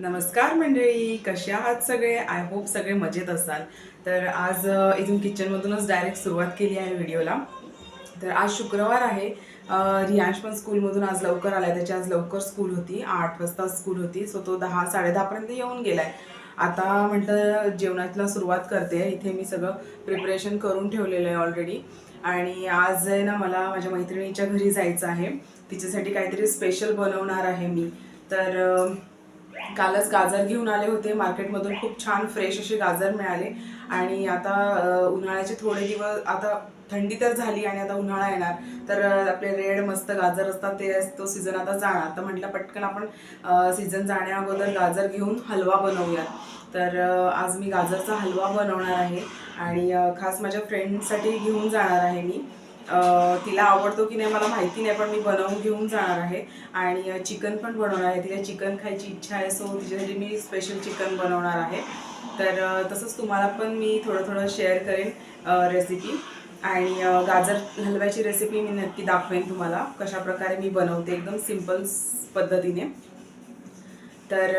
नमस्कार मंडळी कसे आहात सगळे? आय होप सगळे मजेत असाल. तर आज इथून किचनमधूनच डायरेक्ट सुरुवात केली आहे व्हिडिओला. तर आज शुक्रवार आहे. रियांश पण स्कूलमधून आज लवकर आलाय. त्याची आज लवकर स्कूल होती. आठ वाजता स्कूल होती. सो तो दहा साडेदहापर्यंत येऊन गेला आहे आता म्हटलं जेवणातला सुरुवात करते. इथे मी सगळं प्रिपरेशन करून ठेवलेलं आहे ऑलरेडी आणि आज आहे ना मला माझ्या मैत्रिणीच्या घरी जायचं आहे. तिच्यासाठी काहीतरी स्पेशल बनवणार आहे मी. तर कालच गाजर घेऊन आले होते. मार्केटमधून खूप छान फ्रेश असे गाजर मिळाले. आणि आता उन्हाळ्याचे थोडे दिवस आता थंडी तर झाली आणि आता उन्हाळा येणार. तर आपले रेड मस्त गाजर असतात ते तो सीझन आता जाणार. तर म्हटलं पटकन आपण सीझन जाण्या अगोदर गाजर घेऊन हलवा बनवूया तर आज मी गाजरचा हलवा बनवणार आहे. आणि खास माझ्या फ्रेंडसाठी घेऊन जाणार आहे मी. तिला आवडतो की नाही मला माहिती नाही पण मी बनवून घेऊन जाणार आहे. आणि चिकन पण बनवणार आहे. तिला चिकन खायची इच्छा आहे सो तिच्यासाठी मी स्पेशल चिकन बनवणार आहे. तर तसंच तुम्हाला पण मी थोडं थोडं शेअर करेन रेसिपी आणि गाजर हलव्याची रेसिपी मी नक्की दाखवेन तुम्हाला कशा प्रकारे मी बनवते एकदम सिंपल पद्धतीने. तर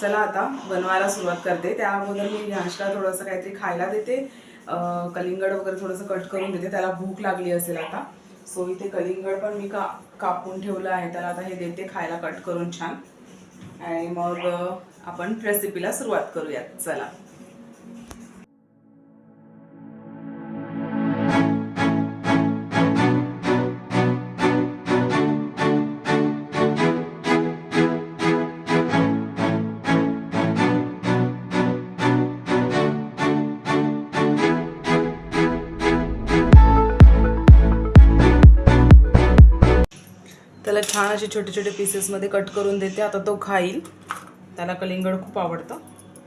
चला आता बनवायला सुरुवात करते. त्या अगोदर मी ह्यांशला थोडंसं काहीतरी खायला देते. कलिंगड वगैरे थोडंसं कट करून देते. त्याला भूक लागली असेल आता. सो इथे कलिंगड पण मी का कापून ठेवलं आहे. त्याला आता हे देते खायला कट करून छान. आणि मग आपण रेसिपीला सुरुवात करूयात. चला. त्याला छान असे छोटे छोटे पीसेसमध्ये कट करून देते. आता तो खाईल. त्याला कलिंगड खूप आवडतं.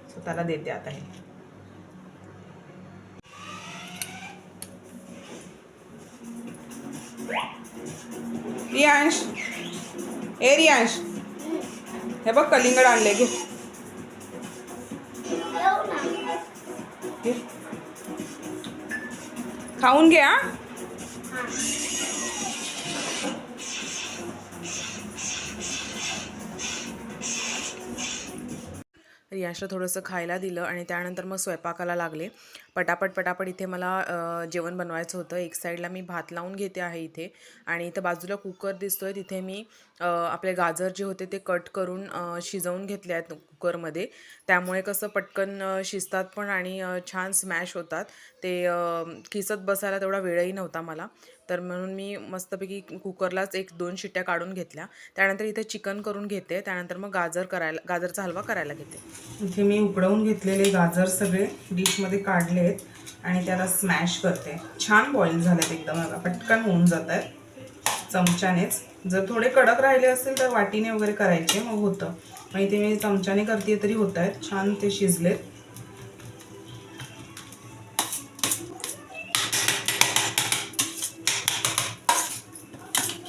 सो त्याला देते आता हे. रियांश. ए रियांश. हे बघ कलिंगड आणले घे. खाऊन घे हा. रियाशला थोडंसं खायला दिलं आणि त्यानंतर मग स्वयंपाकाला लागले. पटापट पटापट इथे मला जेवण बनवायचं होतं. एक साईडला मी भात लावून घेते आहे इथे आणि इथं बाजूला कुकर दिसतोय. तिथे मी आपले गाजर जे होते ते कट करून शिजवून घेतले आहेत. कुकरमध्ये. त्यामुळे कसं पटकन शिजतात पण आणि छान स्मॅश होतात. ते खिसत किसत बसायला तेवढा वेळही नव्हता मला. तर म्हणून मी मस्तपैकी कुकरलाच एक दोन शिट्ट्या काढून घेतल्या. त्यानंतर इथे चिकन करून घेते. त्यानंतर मग गाजर करायला गाजरचा हलवा करायला घेते. इथे मी उकडवून घेतलेले गाजर सगळे डिशमध्ये काढले आहेत आणि त्याला स्मॅश करते. छान बॉईल झालेत एकदम पटकन होऊन जात आहेत. चमच्यानेच. जर थोडे कडक राहिले असेल तर वाटीने वगैरे करायचे मग होतं. मग इथे मी चमच्याने करते तरी होत आहेत छान ते शिजलेत.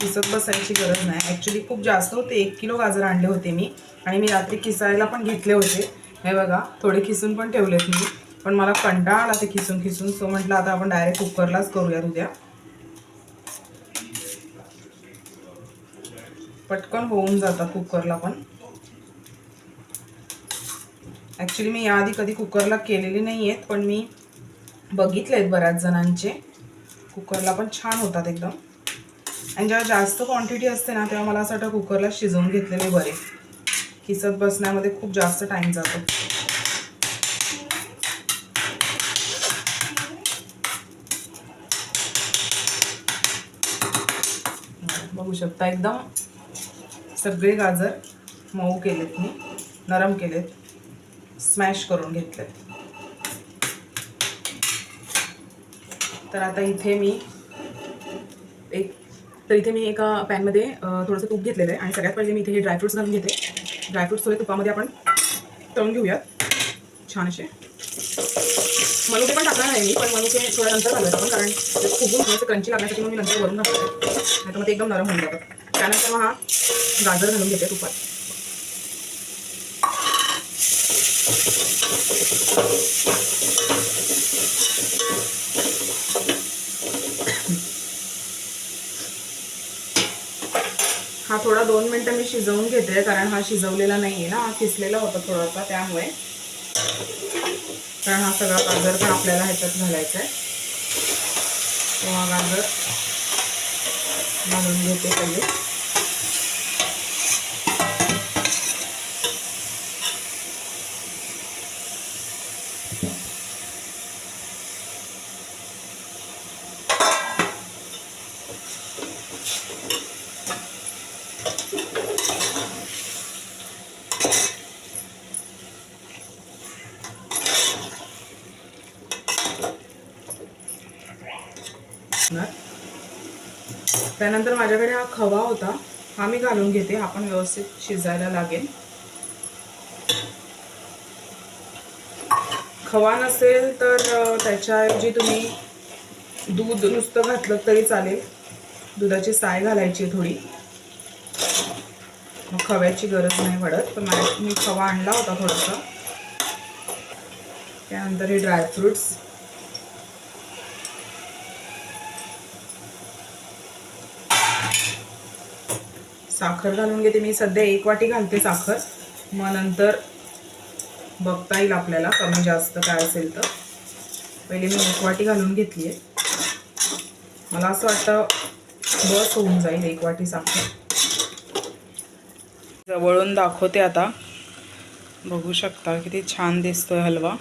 किसत बसायची गरज नाही. ॲक्च्युली खूप जास्त होते. एक किलो गाजर आणले होते मी. आणि मी रात्री किसायला पण घेतले होते. हे बघा थोडे किसून पण ठेवलेत मी. पण मला कंटाळा आला ते किसून किसून सो म्हटलं आता आपण डायरेक्ट कुकरलाच करूयात उद्या. पटकन होऊन जातात कुकरला पण. ॲक्च्युली मी याआधी कधी कुकरला केलेली नाही आहेत पण मी बघितले आहेत बऱ्याच जणांचे. कुकरला पण छान होतात एकदम. आणि जेव्हा जास्त क्वांटिटी असते ना तेव्हा मला असं वाटतं कुकरला शिजवून घेतलेले बरे. किसत बसण्यामध्ये खूप जास्त टाईम जातो. बघू शकता एकदम. सगळे गाजर मऊ केलेत मी नरम केलेत स्मॅश करून घेतलेत. तर आता इथे मी एक तर इथे मी एका पॅनमध्ये थोडंसं तूप घेतलेलं आहे आणि सगळ्यात पहिले मी इथे हे ड्रायफ्रुट्स घालून घेते. ड्रायफ्रुट्स थोडे तुपामध्ये आपण तळून घेऊयात छान असे मनुके पण टाकणार आहे मी पण मनुके थोड्या नंतर घालूयात आपण कारण खूप थोडंसं क्रंची लागण्यासाठी मग मी नंतर वरून घालते नाही तर मग ते एकदम नरम होऊन जातात त्यानंतर मग हा गाजर घालून घेते तुपात. हा थोडा दोन मिनटं मी शिजवून घेते कारण हा शिजवलेला नाही आहे ना हा किसलेला होता थोडासा त्यामुळे. कारण हा सगळा गाजर पण आपल्याला ह्याच्यात घालायचा आहे तेव्हा गाजर घालून घेते त्यानंतर माझ्याकडे हा खवा होता. हा मी घालून घेते. हा पण व्यवस्थित शिजायला लागेल. खवा नसेल तर त्याच्याऐवजी तुम्ही दूध नुसतं घातलं तरी चालेल. दुधाची साय घालायची थोडी. मग खव्याची गरज नाही पडत. पण माझ्या मी खवा आणला होता थोडासा. त्यानंतर हे ड्रायफ्रुट्स. साखर घालून घेते. मी सध्या एक वाटी घालते साखर. मग नंतर बघता येईल आपल्याला कमी जास्त काय असेल तर. पहिले मी एक वाटी घालून घेतली आहे मला असं वाटतं बस होऊन जाईल एक वाटी साखर. जवळून दाखवते आता. बघू शकता किती छान दिसतोय हलवा.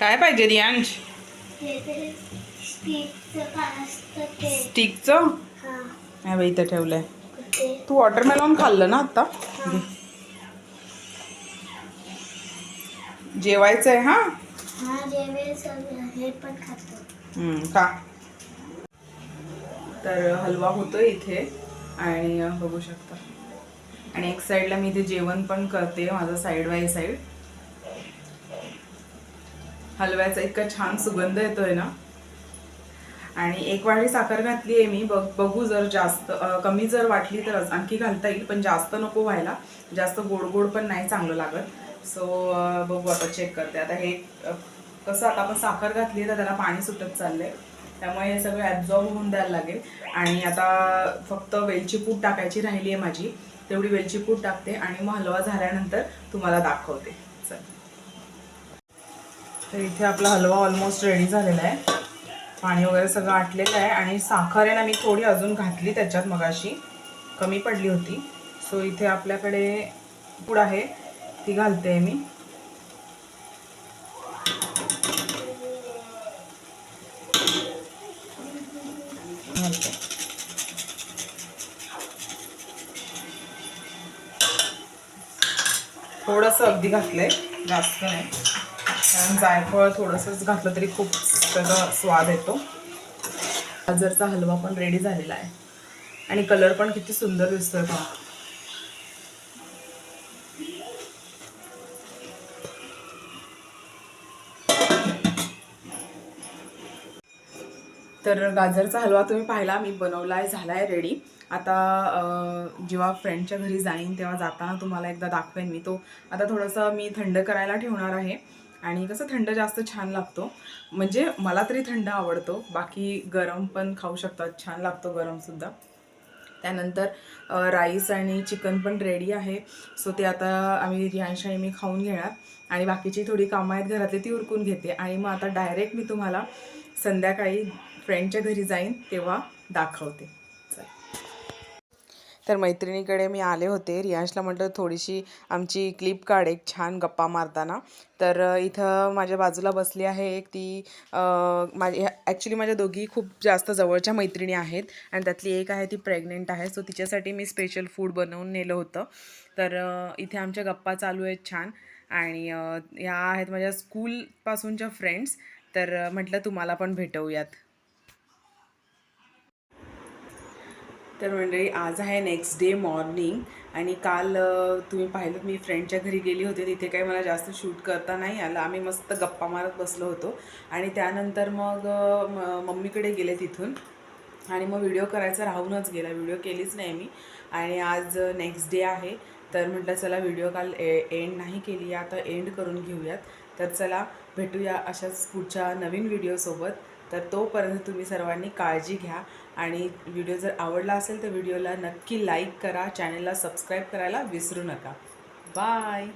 काय पाहिजे रियांश? स्टिकचं? नाही बाई इथं ठेवलंय. तू वॉटरमेलॉन खाल्लं ना आता जेवायचं आहे हा? का तर हलवा होतो इथे आणि बघू शकता. आणि एक साईडला मी इथे जेवण पण करते माझं साईड बाय साईड हलव्याचा इतका छान सुगंध येतोय ना. आणि एक वाटी साखर घातली आहे मी बघ बघू जर जास्त कमी जर वाटली तर आणखी घालता येईल पण जास्त नको व्हायला. जास्त गोड गोड पण नाही चांगलं लागत. सो बघू आता चेक करते. आता हे कसं आता आपण साखर घातली तर त्याला पाणी सुटत चाललंय. त्यामुळे हे सगळं ॲब्झॉर्ब होऊन द्यायला लागेल. आणि आता फक्त वेलची पूड टाकायची राहिली आहे माझी. तेवढी वेलची पूड टाकते आणि मग हलवा झाल्यानंतर तुम्हाला दाखवते. चल. तर इथे आपला हलवा ऑलमोस्ट रेडी झालेला आहे. पाणी वगैरे सगळं आटलेलं आहे आणि साखर आहे ना मी थोडी अजून घातली त्याच्यात मगाशी. कमी पडली होती. सो इथे आपल्याकडे पूड आहे. ती घालते मी. घालते. थोडंसं अगदी घातलंय. जास्त नाही. कारण जायफळ थोडंसंच घातलं तरी खूप त्याचा स्वाद येतो. गाजरचा हलवा पण रेडी झालेला आहे. आणि कलर पण किती सुंदर दिसतोय का तर गाजरचा हलवा तुम्ही पाहिला मी बनवला आहे झाला आहे रेडी आता जेव्हा फ्रेंडच्या घरी जाईन तेव्हा जाताना तुम्हाला एकदा दाखवेन मी. तो आता थोडंसं मी थंड करायला ठेवणार आहे. आणि कसं थंड जास्त छान लागतो. म्हणजे मला तरी थंड आवडतो. बाकी गरम पण खाऊ शकतात. छान लागतो गरमसुद्धा त्यानंतर राईस आणि चिकन पण रेडी आहे. सो ते आता आम्ही रिहानशाही मी खाऊन घेणार. आणि बाकीची थोडी कामं आहेत घरातली ती उरकून घेते. आणि मग आता डायरेक्ट मी तुम्हाला संध्याकाळी फ्रेंडच्या घरी जाईन तेव्हा दाखवते. तर मैत्रिणीकडे मी आले होते. रियांशला म्हटलं थोडीशी आमची क्लिप काढ एक छान गप्पा मारताना. तर इथं माझ्या बाजूला बसली आहे एक ती माझी ॲक्च्युली माझ्या दोघी खूप जास्त जवळच्या मैत्रिणी आहेत आणि त्यातली एक आहे ती प्रेग्नेंट आहे. सो तिच्यासाठी मी स्पेशल फूड बनवून नेलं होतं. तर इथे आमच्या गप्पा चालू आहेत छान. आणि ह्या या आहेत माझ्या स्कूलपासूनच्या फ्रेंड्स तर म्हटलं तुम्हाला पण भेटवूयात. तर मंडळी आज आहे नेक्स्ट डे मॉर्निंग आणि काल तुम्ही पाहिलं मी फ्रेंडच्या घरी गेली होती. तिथे काही मला जास्त शूट करता नाही आलं. आम्ही मस्त गप्पा मारत बसलो होतो. आणि त्यानंतर मग म- मम्मीकडे गेले तिथून. आणि मग व्हिडिओ करायचा राहूनच गेला. व्हिडिओ केलीच नाही मी. आणि आज नेक्स्ट डे आहे. तर म्हटलं चला व्हिडिओ काल ए एंड नाही केली. आता एंड करून घेऊयात. तर चला भेटूया अशाच पुढच्या नवीन व्हिडिओसोबत तर तोपर्यंत तुम्ही सर्वांनी काळजी घ्या. आणि व्हिडिओ जर आवडला असेल तर व्हिडिओला नक्की लाईक करा चॅनलला सबस्क्राईब करायला विसरू नका. बाय